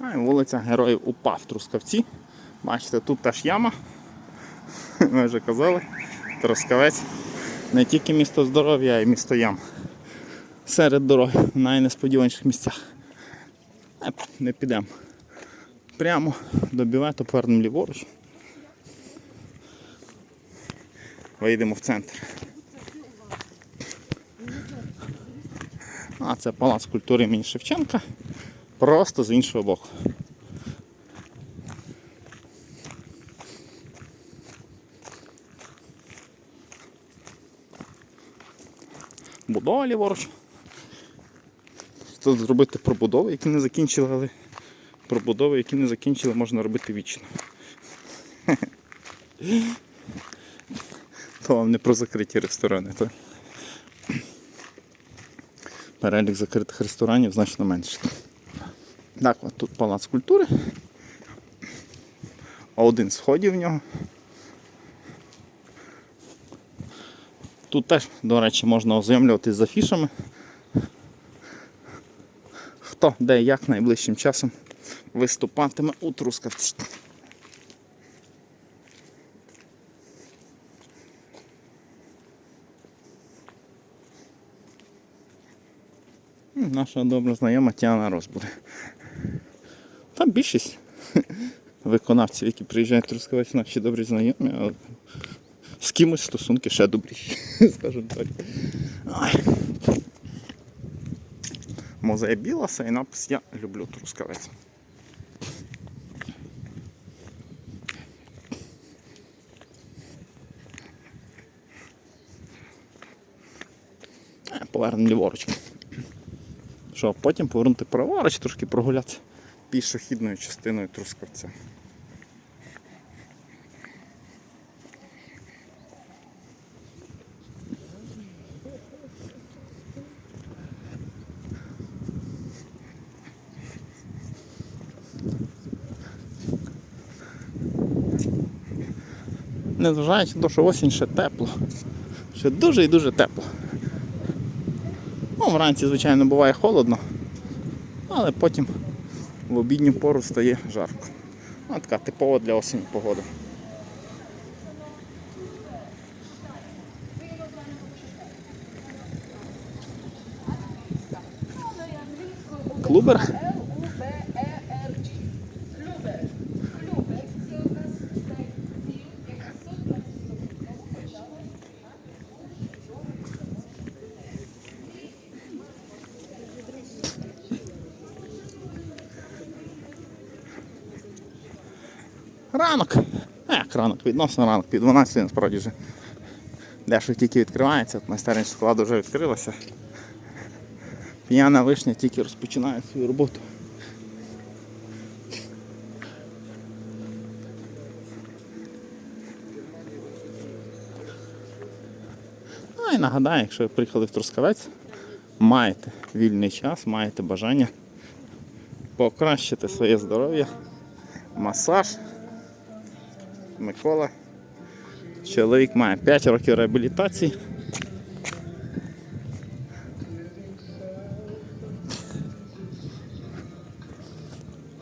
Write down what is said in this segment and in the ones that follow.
А і вулиця Героїв УПА в Трускавці. Бачите, тут теж яма. Ми вже казали. Трускавець. Не тільки місто здоров'я, а й місто ям. Серед дороги, в найнесподіваніших місцях. Е, Не підемо. Прямо до бювету повернемо ліворуч. Вийдемо в центр. А це палац культури імені Шевченка. Просто з іншого боку. Будова ліворуч. Тут зробити пробудови, які не закінчили, але пробудови, які не закінчили, можна робити вічно. То вам не про закриті ресторани, то перелік закритих ресторанів значно менше. Так, от тут палац культури. Один з входів в нього. Тут теж, до речі, можна ознайомлюватись з афішами. Хто де як найближчим часом виступатиме у Трускавці. Наша добра знайома Тіана Рос буде. Більшість виконавців, які приїжджають Трускавець, наші добрі знайомі, а з кимось стосунки ще добріші, скажімо так. Ой. Музей Біласа і напис Я люблю Трускавець. Повернемо ліворуч. Що, потім повернути праворуч, трошки прогулятися пішохідною частиною Трускавця. Незважаючи на те, що осінь ще тепло. Ще дуже і дуже тепло. Ну, вранці, звичайно, буває холодно, але потім в обідню пору стає жарко. Ну, така типова для осені погода. Клубер. Ранок. Як ранок, відносно ранок, під 12 насправді вже. Дещо тільки відкривається, от майстерня складу вже відкрилася. П'яна вишня тільки розпочинає свою роботу. Ну і нагадаю, якщо ви приїхали в Трускавець, маєте вільний час, маєте бажання покращити своє здоров'я, масаж. Микола. Чоловік має 5 років реабілітації.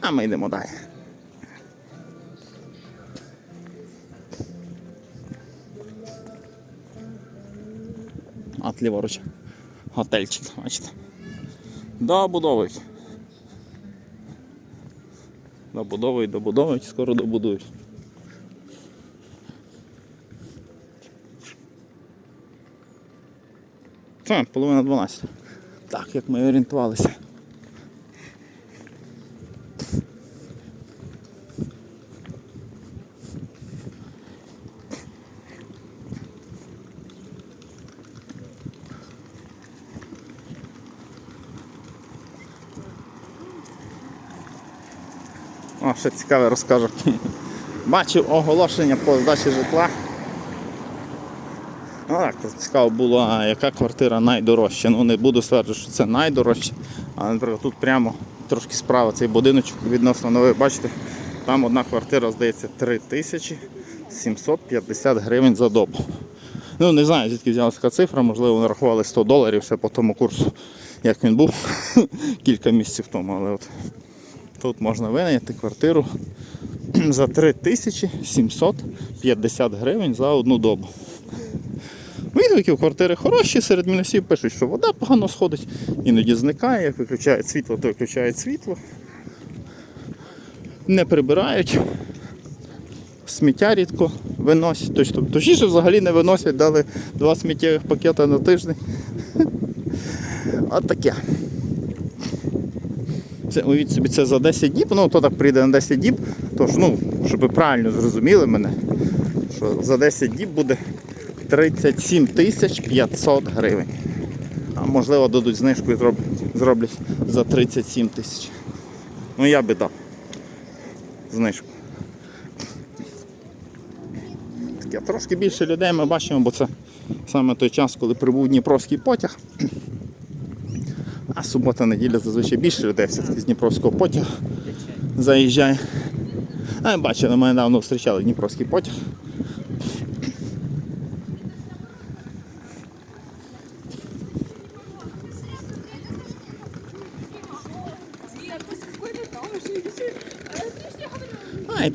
А ми йдемо далі. От ліворуч. Готельчик, бачите. Добудовують. Добудовують, добудовують, скоро добудують. Це половина 12. Так, як ми орієнтувалися. О, ще цікаве розкажу. Бачив оголошення по здачі житла. Цікаво було, яка квартира найдорожча. Ну не буду стверджувати, що це найдорожче. Але, наприклад, тут прямо трошки справа цей будиночок відносно новий, бачите, там одна квартира, здається, 3750 гривень за добу. Ну не знаю, звідки взялася така цифра, можливо, вони рахували 100 доларів ще по тому курсу, як він був кілька місяців тому, але от Тут можна винайти квартиру за 3750 гривень за одну добу. Відгуки в квартири хороші, серед мінусів пишуть, що вода погано сходить, іноді зникає, як виключають світло, то виключають світло. Не прибирають. Сміття рідко виносять, точно, точніше взагалі не виносять, дали два сміттєвих пакети на тиждень. От таке. Це, уявіть собі, це за 10 діб, ну то так прийде на 10 діб, тож, ну, щоб ви правильно зрозуміли мене, що за 10 діб буде 37 тисяч 500 гривень. А можливо дадуть знижку і зроблять, за 37 тисяч. Ну я би дав знижку. Таке, трошки більше людей ми бачимо, бо це саме той час, коли прибув Дніпровський потяг. А субота-неділя зазвичай більше людей все-таки з Дніпровського потягу заїжджає. А бачили, ми недавно зустрічали Дніпровський потяг.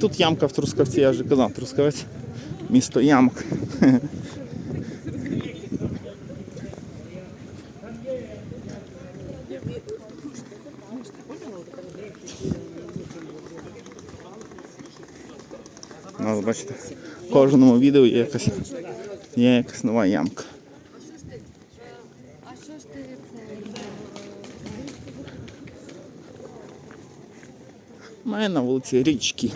Тут ямка в Трускавці, я вже казав, Трускавець, місто ямок. У бачите, в кожному відео є якась, є якась нова ямка. Ми на вулиці Річки.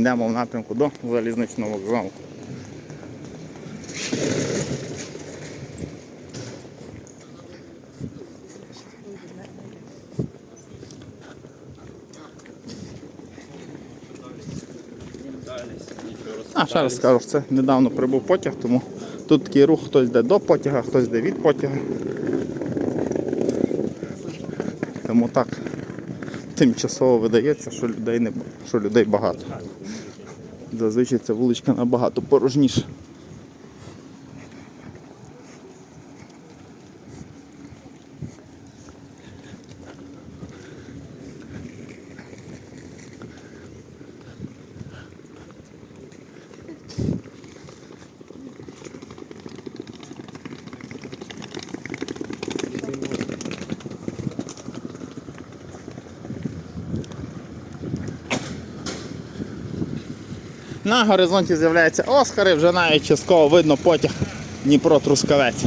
Йдемо в напрямку до залізничного вокзалу. А, ще раз скажу, що це недавно прибув потяг, тому тут такий рух, хтось йде до потяга, хтось йде від потяга. Тому так тимчасово видається, що людей, не, що людей багато. Зазвичай ця вуличка набагато порожніша. На горизонті з'являються Оскари, вже навіть частково видно потяг Дніпро-Трускавець.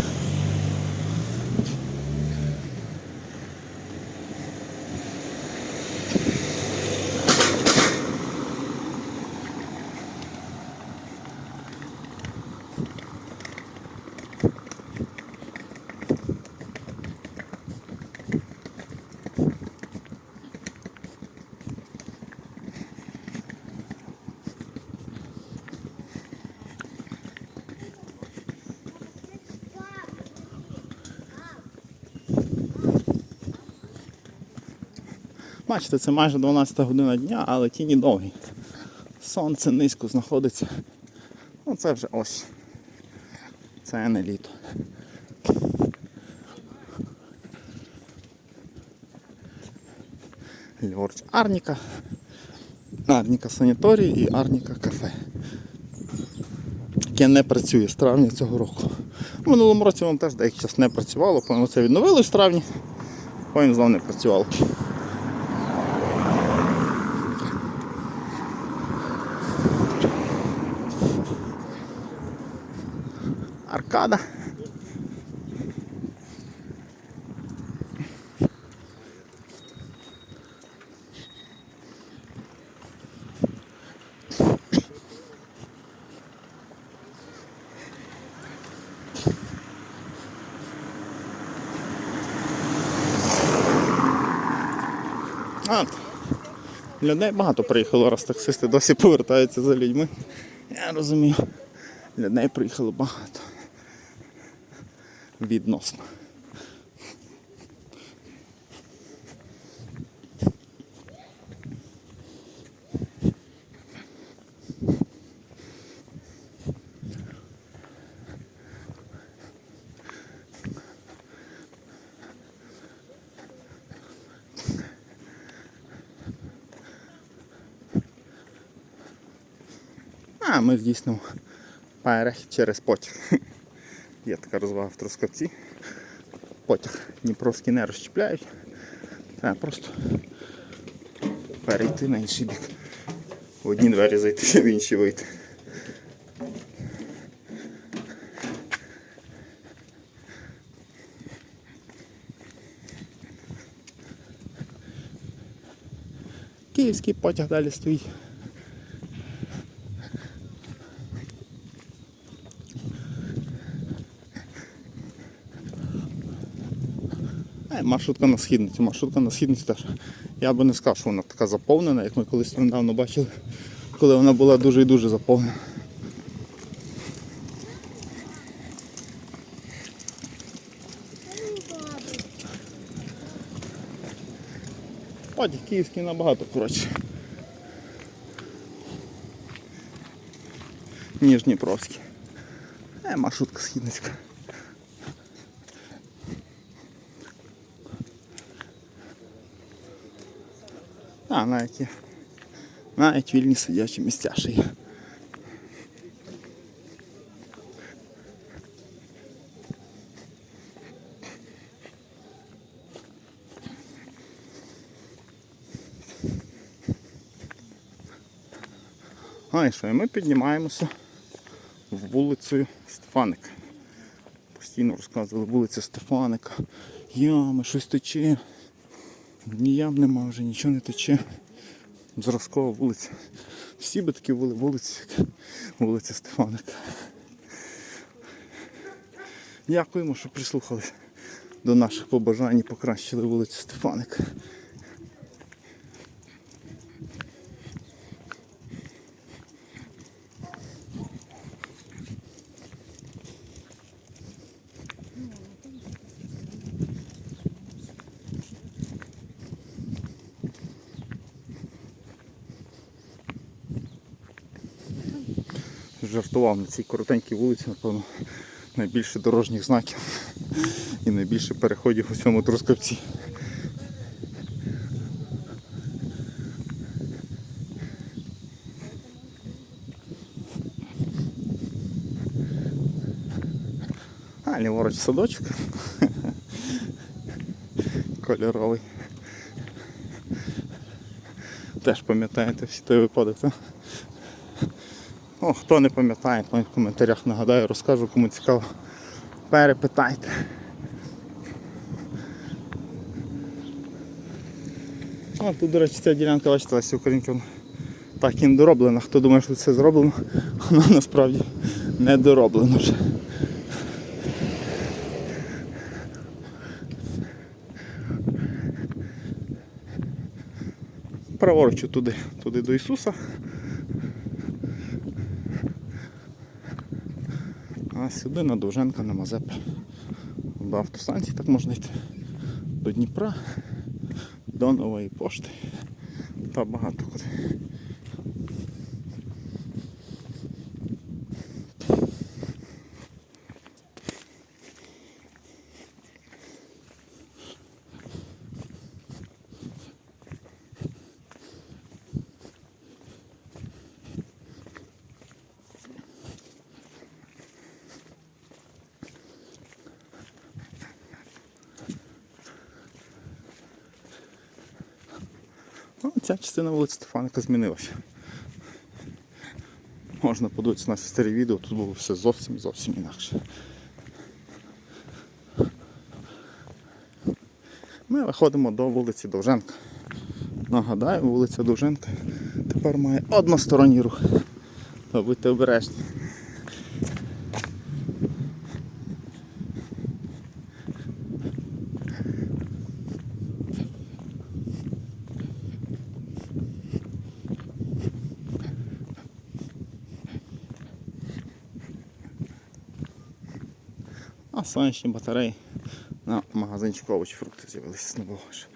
Бачите, це майже 12 година дня, але тіні довгі. Сонце низько знаходиться. Ну це вже ось. Це не літо. Льворч Арніка. Арніка санаторій і Арніка кафе. Яке не працює з травня цього року. В минулому році воно теж деякий час не працювало, по-моєму це відновилось в травні, потім знову не працювало. Аркада. А, людей багато приїхало, раз таксисти досі повертаються за людьми. Я розумію. Людей приїхало багато відносно. А ми здійснимо перехід через потяг. Є така розвага в Трускавці. Потяг Дніпровський не розчіпляють. Треба просто перейти на інший бік. В одні двері зайти, в інші вийти. Київський потяг далі стоїть. Маршрутка на східниці, маршрутка на східниці теж. Я би не сказав, що вона така заповнена, як ми колись недавно бачили, коли вона була дуже і дуже заповнена. Потяг київський набагато коротше. Ніж Дніпровський. Е, маршрутка східницька. А, навіть є. Навіть вільні сидячі місця є. А і що, і ми піднімаємося в вулицю Стефаника. Постійно розказували вулиця Стефаника. Ями, щось тече. Ні ям нема вже, нічого не тече. Зразкова вулиця. Всі би такі були вулиці, як вулиця Стефаника. Дякуємо, що прислухались до наших побажань і покращили вулицю Стефаника. Жартував на цій коротенькій вулиці, напевно, найбільше дорожніх знаків і найбільше переходів у цьому трускавці. А, ліворуч садочок. Кольоровий. Теж пам'ятаєте всі той випадок, так? О, хто не пам'ятає, то в коментарях нагадаю, розкажу, кому цікаво. Перепитайте. О, тут, до речі, ця ділянка, бачите, Лесі Українки так і не дороблена. Хто думає, що це зроблено, воно насправді не дороблено вже. Праворуч туди, туди до Ісуса. А сюди на Довженка на Мазепи. До автостанції так можна йти. До Дніпра, до нової пошти. Та багато куди. Ця частина вулиці Стефаника змінилася. Можна подивитися наші старі відео, тут було все зовсім зовсім інакше. Ми виходимо до вулиці Довженка. Нагадаю, вулиця Довженка тепер має односторонній рух. Будьте обережні. Сонячні батареї на магазинчику овочі фрукти з'явилися знову ж.